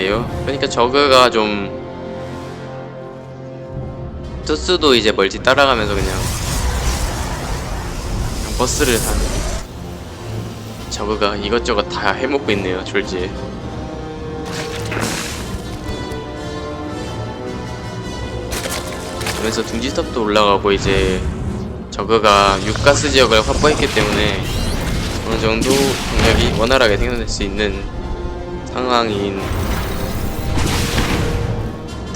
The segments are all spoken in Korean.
말이에요. 그러니까 저그가 좀 투스도 이제 멀티 따라가면서 그냥 그냥 버스를 하는 저그가 이것저것 다 해먹고 있네요 졸지에 그러면서 둥지탑도 올라가고 이제 저그가 육가스 지역을 확보했기 때문에 어느 정도 공략이 원활하게 생산될 수 있는 상황인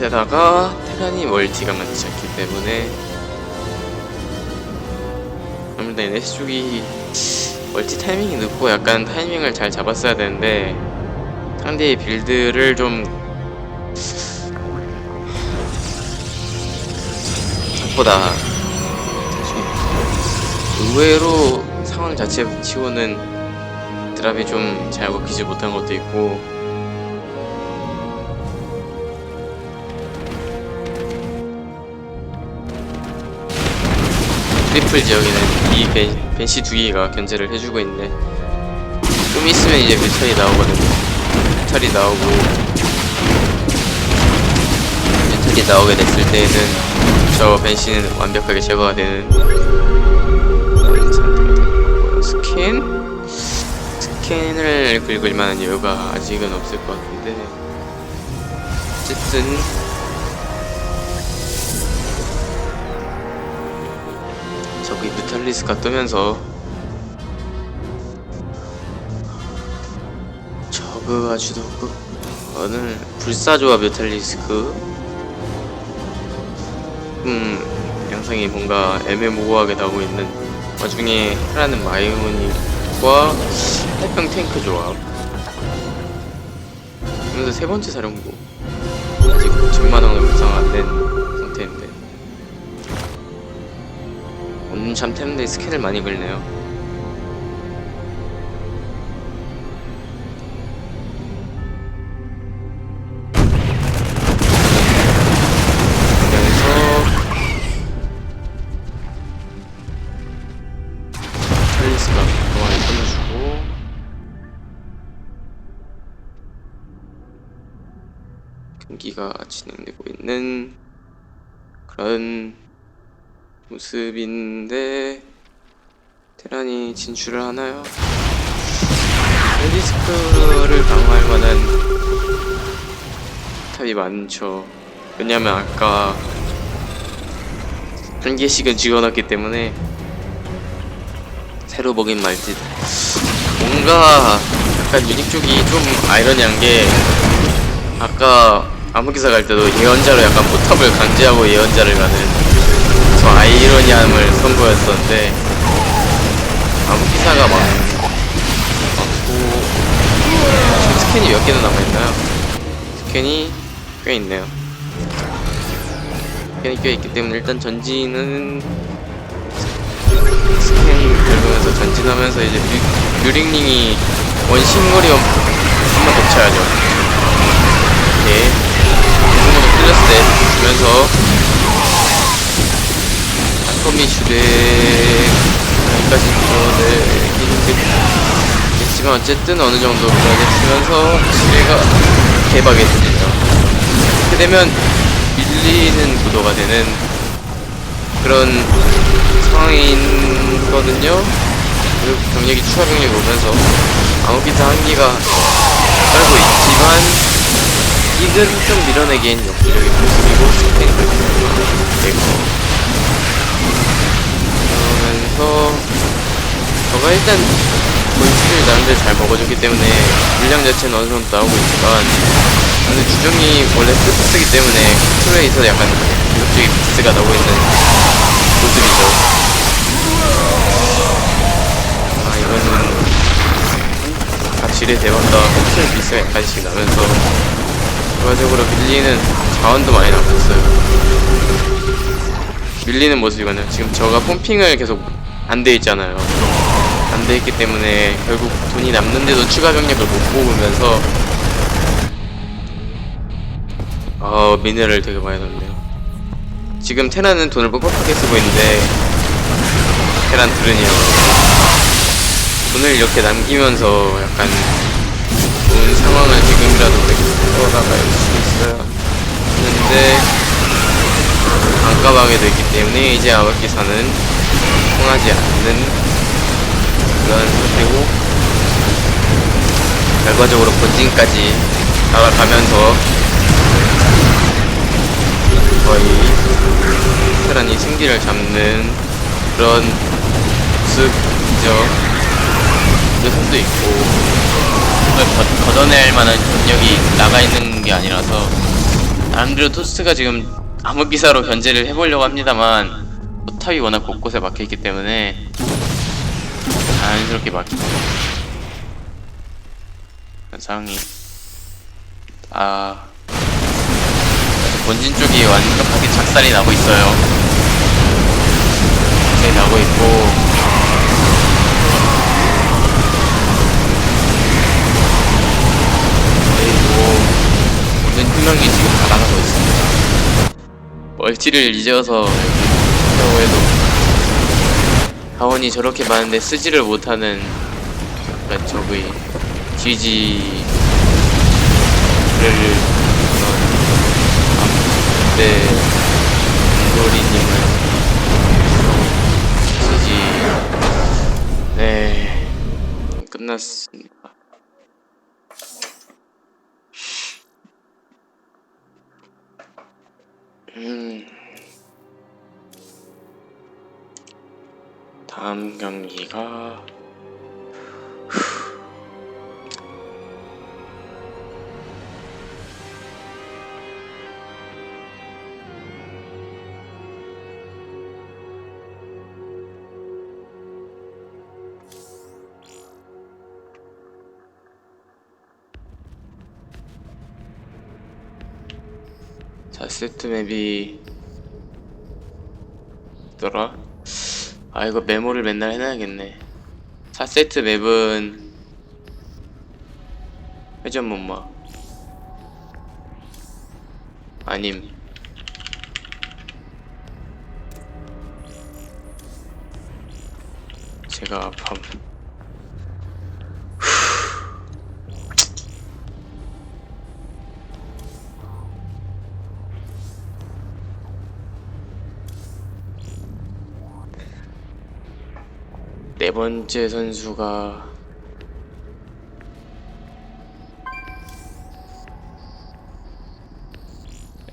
데다가 테란이 멀티가 많지 않기 때문에 아무래도 NS 쪽이 멀티 타이밍이 늦고 약간 타이밍을 잘 잡았어야 되는데 상대의 빌드를 좀 생각보다 의외로 상황 자체 치고는 드랍이 좀 잘 먹히지 못한 것도 있고 트리플 지역에는 이 벤, 벤시 두 개가 견제를 해주고 있는데 좀 있으면 이제 뮤탈이 나오거든요 뮤탈이 나오고. 뮤탈이 나오게 됐을 때에는 저 벤시는 완벽하게 제거가 되는. 상태가 스캔? 스캔을 긁을 만한 여유가 아직은 없을 것 같은데. 어쨌든 저기 뮤탈리스가 뜨면서 저그가 주도급 오늘 불사조와 뮤탈리스크 음 양상이 뭔가 애매모호하게 나오고 있는 와중에 하라는 마이오닉과 태평 탱크 조합. 그러면서 세 번째 사령부. 아직 전만원을 구성 안된 참 템인데 스캔을 많이 끊어주고 경기가 진행되고 있는 그런 모습인데 테란이 진출을 하나요? 헬리스크를 방어할 만한 탑이 많죠. 왜냐면 아까 한 개씩은 지어놨기 때문에 새로 먹인 말짓 뭔가 약간 유닉 쪽이 좀 아이러니한 게 아까 암흑기사 갈 때도 예언자로 약간 포탑을 강제하고 예언자를 가는 저 아이러니함을 선보였었는데 암흑기사가 막 많고 지금 스캔이 몇 개나 남아있나요? 스캔이 꽤 있네요. 스캔이 꽤 있기 때문에 일단 전진은 스캔 긁으면서 전진하면서 이제 뮤, 뮤링링이 원심거리 한번 덮쳐야죠. 이렇게 한번더 틀렸을 때 주면서 한컴이 슈렉 여기까지 밀어내긴 힘들겠지만 어쨌든 어느 정도 밀어냈으면서 슈렉가 대박이 되죠 이렇게 되면 밀리는 구도가 되는 그런 상황이거든요. 그리고 병력이 추가 병력이 오면서 아무기사 한기가 떨고 있지만 이건 좀 밀어내기엔 역부족의 모습이고 스페인 되고 일단 본질을 나름대로 잘 먹어줬기 때문에 물량 자체는 어느 정도 나오고 있지만 근데 주정이 원래 스트레스기 때문에 컨트롤에서 약간 공격적인 미스가 나오고 있는 모습이죠. 아 이거는 갑질의 대박과 컨트롤 미스가 약간씩 나면서 결과적으로 밀리는 자원도 많이 남았어요. 밀리는 모습이거든요. 지금 저가 pom핑을 계속 안 돼 있잖아요 안 돼 있기 때문에 결국 돈이 남는데도 추가 병력을 못 뽑으면서 어 미네랄 되게 많이 넣네요. 지금 테란은 돈을 뻑뻑하게 쓰고 있는데 테란 들으니요. 돈을 이렇게 남기면서 약간 좋은 상황을 지금이라도 끌어나갈 수 있어요. 했는데 안가방에 됐기 때문에 이제 아바키사는 통하지 않는 상태고 결과적으로 본진까지 날아가면서 거의 테란이 승기를 잡는 그런 모습이죠. 요선도 있고 걷- 걷어낼 만한 경력이 나가 있는 게 아니라서 나름대로 토스가 지금 암흑기사로 견제를 해보려고 합니다만 포탑이 워낙 곳곳에 막혀있기 때문에 자연스럽게 막히고 그런 상황이. 아. 본진 쪽이 완벽하게 착살이 나고 있어요. 착살이 나고 있고. 그리고 모든 투명이 지금 다 나가고 있습니다. 멀티를 잊어서 하려고 해도 자원이 저렇게 많은데 쓰지를 못하는 약간 적의 GG를 그런 앞때 공돌이님을 GG 네 끝났습니다. 음. 다음 경기가 자 세트 맵이 있더라 아 이거 메모를 맨날 해놔야겠네. 4세트 맵은. 회전 못마 아님. 제가 밤 네 번째 선수가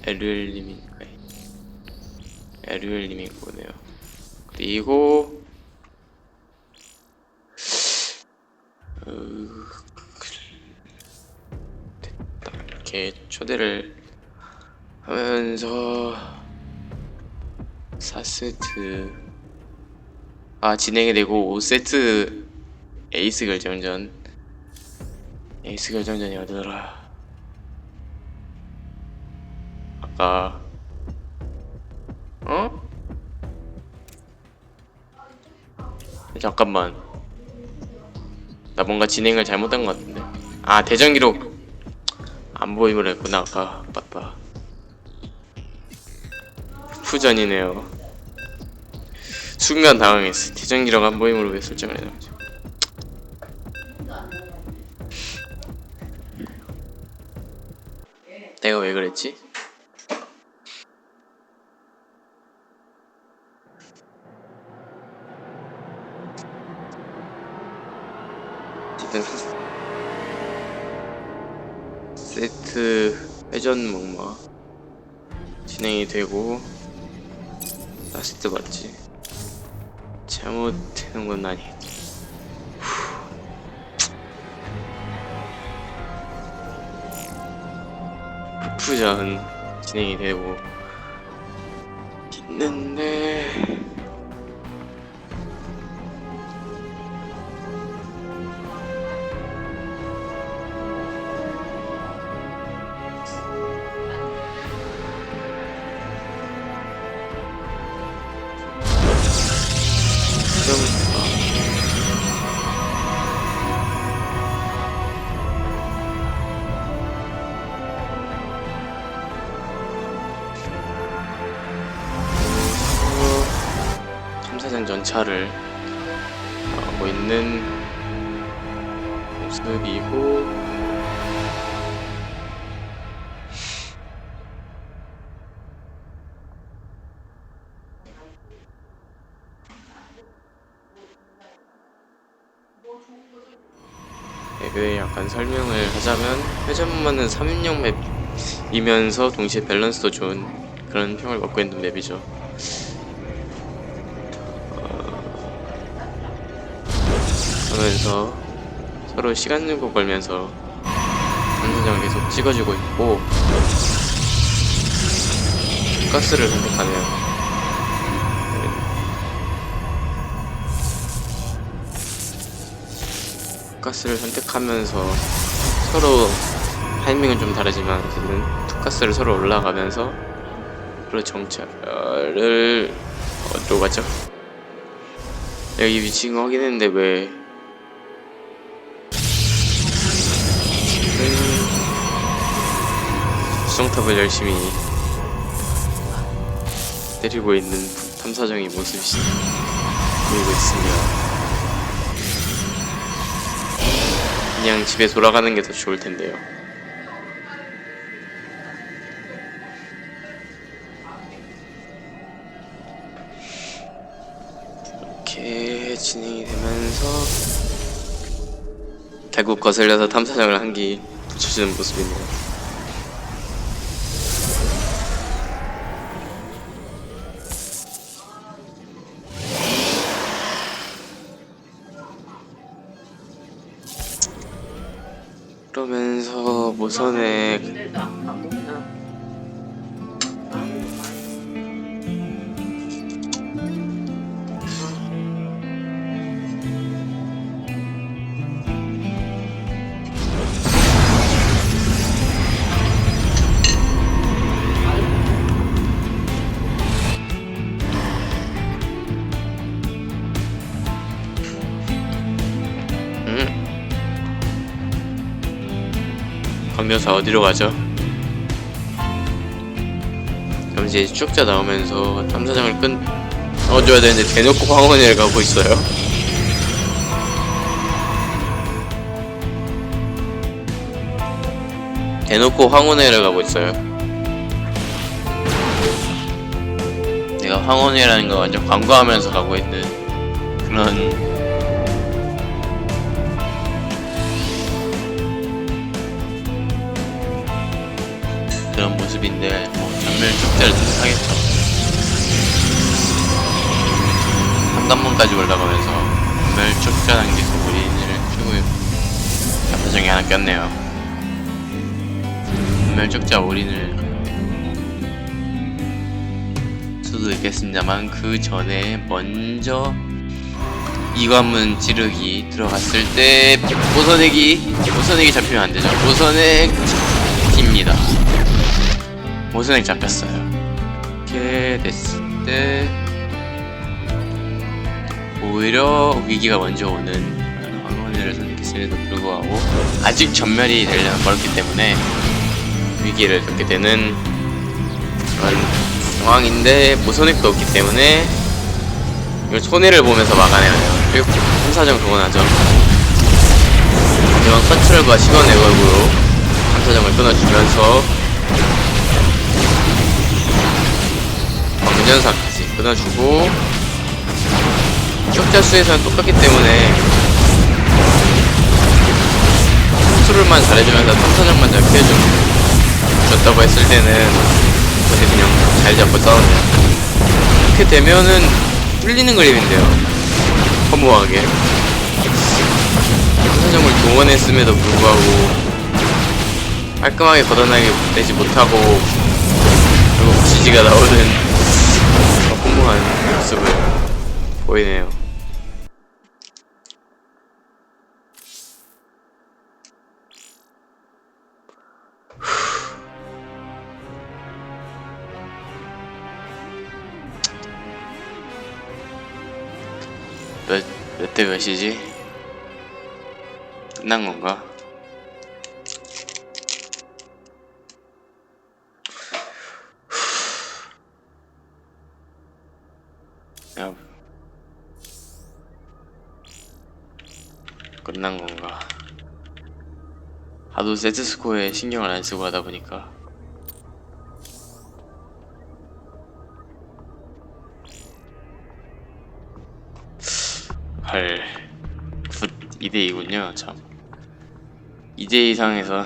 에르엘님이 에르엘님이 거네요. 그리고 어, 됐다. 이렇게 초대를 하면서 4세트 아 진행이 되고 5세트 에이스 결정전. 에이스 결정전이 어디더라? 아까. 어? 잠깐만. 나 뭔가 진행을 잘못한 것 같은데. 아 대전 기록. 안 보임을 했구나 아까. 맞다. 후전이네요 순간 당황했어. 대전기력 안 보임으로 왜 설정을 해놨지? 내가 왜 그랬지? 세트 회전 목마 진행이 되고 라스트 맞지? 잘못되는 건 아니겠지. 푸전 진행이 되고 있는데 탐사장 전차를 하고 있는 모습이고 설명을 하자면 회전문만은 3인용 맵이면서 동시에 밸런스도 좋은 그런 평을 갖고 있는 맵이죠. 어, 그러면서 서로 시간 nego 걸면서 탐사정을 계속 찍어주고 있고 가스를 선택하네요. 투가스를 선택하면서 서로 타이밍은 좀 다르지만 어쨌든 투가스를 서로 올라가면서 그리고 정찰을 어디로 가죠? 여기 위치인 거 확인했는데 왜 음, 수정탑을 열심히 때리고 있는 탐사정의 모습이 보이고 있습니 그냥 집에 돌아가는 게 더 좋을 텐데요. 이렇게 진행이 되면서 결국 거슬려서 탐사정을 한 기 붙여주는 모습이네요. 그러면서 모선에 음. 강묘사 어디로 가죠? 그럼 이제 추적자 나오면서 탐사장을 끈 넣어줘야 되는데 대놓고 황혼을 가고 있어요. 대놓고 황혼회를 가고 있어요. 내가 황혼회라는 거 완전 광고하면서 가고 있는 그런 하겠죠. 한단문까지 올라가면서 축제 단계에서 우리를 추구요. 사정이 하나 꼈네요. 전멸 축제 올인을 수도 있겠습니다만 그 전에 먼저 이관문 지르기 들어갔을 때 보선액이 보선액이 잡히면 안 되죠. 보선액 잡힙니다. 모선액 잡혔어요. 이렇게 됐을 때 오히려 위기가 먼저 오는 황혼회를 선택했음에도 불구하고 아직 전멸이 되려면 멀었기 때문에 위기를 겪게 되는 그런 상황인데 모선액도 없기 때문에 이걸 손해를 보면서 막아내야 돼요. 그리고 탐사정 동원하죠. 하지만 컨트롤과 시간 내걸고로 탐사정을 끊어주면서 광전사까지 끊어주고 추적자 수에서는 똑같기 때문에 컨트롤만 잘해주면서 탐사정만 잘 피해줬다고 했을 때는 그때 그냥 잘 잡고 싸웠네요. 이렇게 되면은 뚫리는 그림인데요. 허무하게. 탐사정을 동원했음에도 불구하고 깔끔하게 걷어내지 내지 못하고 결국 지지가 나오는 허무한 모습을 보이네요. 몇, 몇 대 몇이지? 끝난 건가? 하도 세트스코어에 신경을 안 쓰고 하다 보니까. 헐9 2대2군요 참. 2대 이상에서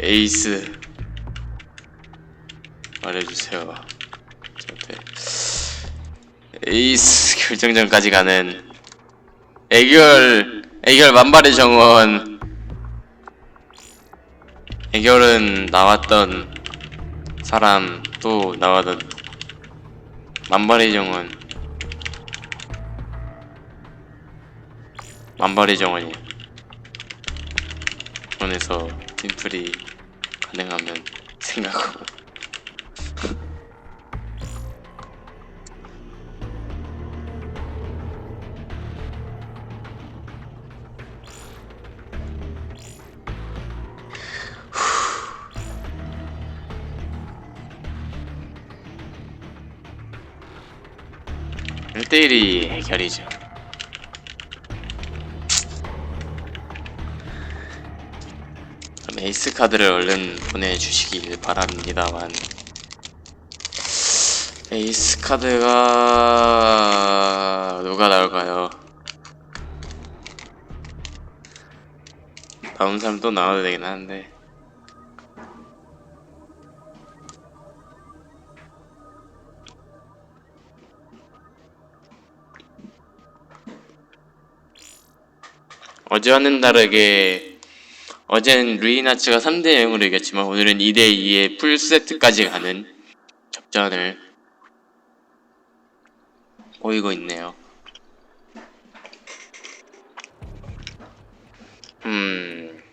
에이스 말해주세요. 저한테. 에이스 결정전까지 가는 애결 애결 만발의 정원 애결은 나왔던 사람 또 나왔던 만발의 정원. 만발의 정원이 원에서 팀플이 가능하면 생각하고 일대일이 해결이죠. 그럼 에이스 카드를 얼른 보내주시길 바랍니다만 에이스 카드가 누가 나올까요? 다음 사람 또 나와도 되긴 하는데 어제와는 다르게 어제는 루이나츠가 3대 0으로 이겼지만 오늘은 2대 2의 풀 세트까지 가는 접전을 보이고 있네요. 음.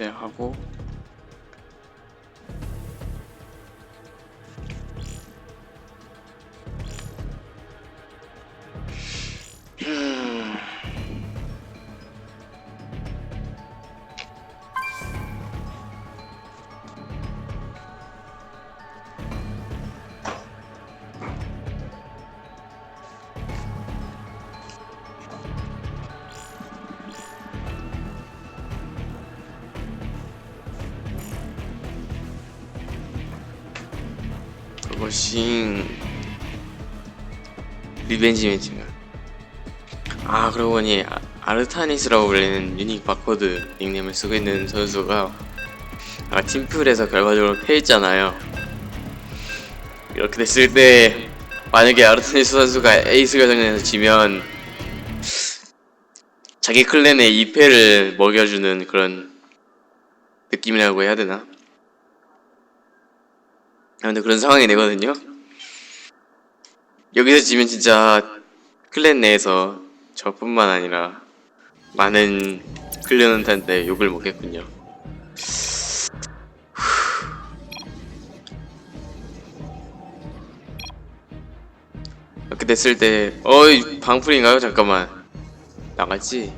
초대하고 그것이 리벤지 매치가 아 그러고 보니 아- 아르타니스라고 불리는 유닉 바코드 닉네임을 쓰고 있는 선수가 아 팀플에서 결과적으로 패했잖아요 이렇게 됐을 때 만약에 아르타니스 선수가 에이스 결정전에서 지면 자기 클랜에 2패를 먹여주는 그런 느낌이라고 해야 되나? 아무튼 그런 상황이 되거든요. 여기서 지면 진짜 클랜 내에서 저뿐만 아니라 많은 클랜한테 욕을 먹겠군요. 이렇게 됐을 때, 어이 방풀인가요? 잠깐만 나갔지?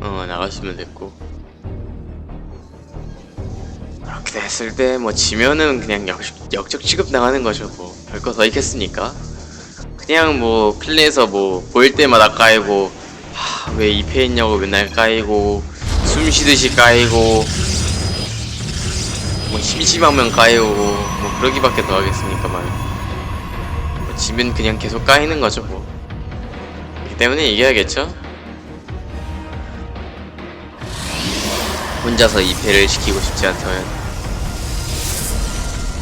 어 나갔으면 됐고. 됐을 때 뭐 지면은 그냥 역, 역적 취급 나가는 거죠 뭐. 별거 더 있겠습니까? 그냥 뭐 클랜에서 뭐 보일 때마다 까이고 하, 왜 2패 했냐고 맨날 까이고 숨 쉬듯이 까이고 뭐 심심하면 까이고 뭐 그러기밖에 더 하겠습니까만. 뭐 지면 그냥 계속 까이는 거죠 뭐. 그렇기 때문에 이겨야겠죠? 혼자서 2패를 시키고 싶지 않다면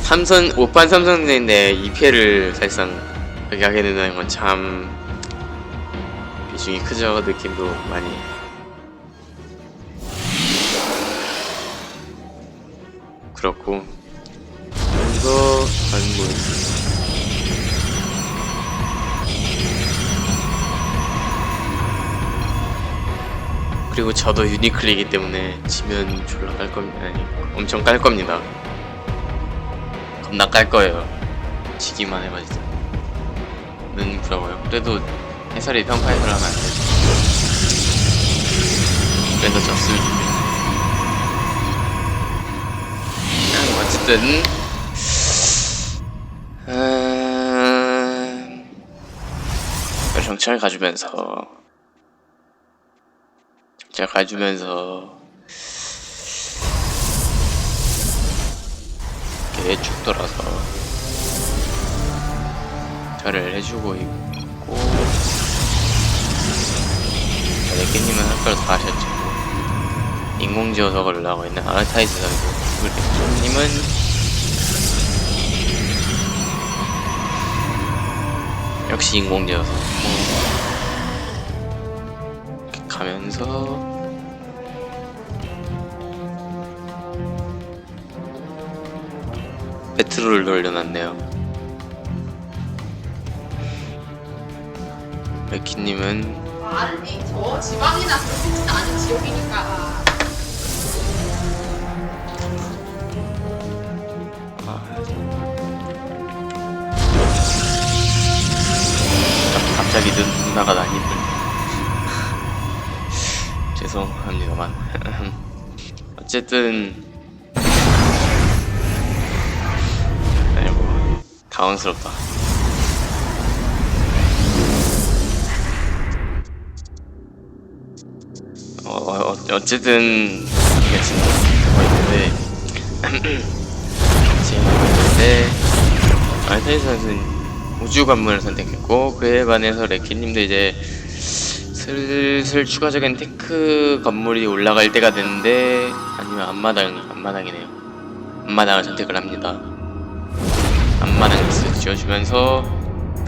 삼선 5판 3선인데 2패를 사실상 그렇게 하게 된다는 건 참 비중이 크죠 느낌도 많이 그렇고 이거 안무 그리고 저도 유니클이기 때문에 지면 졸라 깔 겁니다. 아니, 엄청 깔 겁니다. 겁나 깔 거예요. 지기만 해봐 진짜. 는 부러워요. 그래도 해설이 평파해설 하면 안 되죠. 그래서 졌을 텐데. 어쨌든 음... 정찰 가주면서 정찰 가주면서 이렇게 쭉 돌아서. 절을 해주고 있고. 레끼님은 할 걸 다 하셨죠. 인공지어 석을 올라가고 있는 아르타이스 선수. 그리고 님은 역시 인공지어서 이렇게 가면서 배트롤을 돌려놨네요. 레키님은 아니 저 지방이나 그렇지 않은 지역이니까. 갑자기 눈, 누나가 난 힘들 죄송합니다만. 어쨌든 당황스럽다. 어, 어, 어쨌든 이게 진짜 있는데 지금 있는데 알타이 선수는 우주 관문을 선택했고 그에 반해서 레키님도 이제 슬슬 추가적인 테크 건물이 올라갈 때가 됐는데 아니면 앞마당 앞마당이네요. 앞마당을 선택을 합니다. 앞 마당을 쓱 지어주면서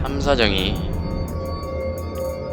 탐사정이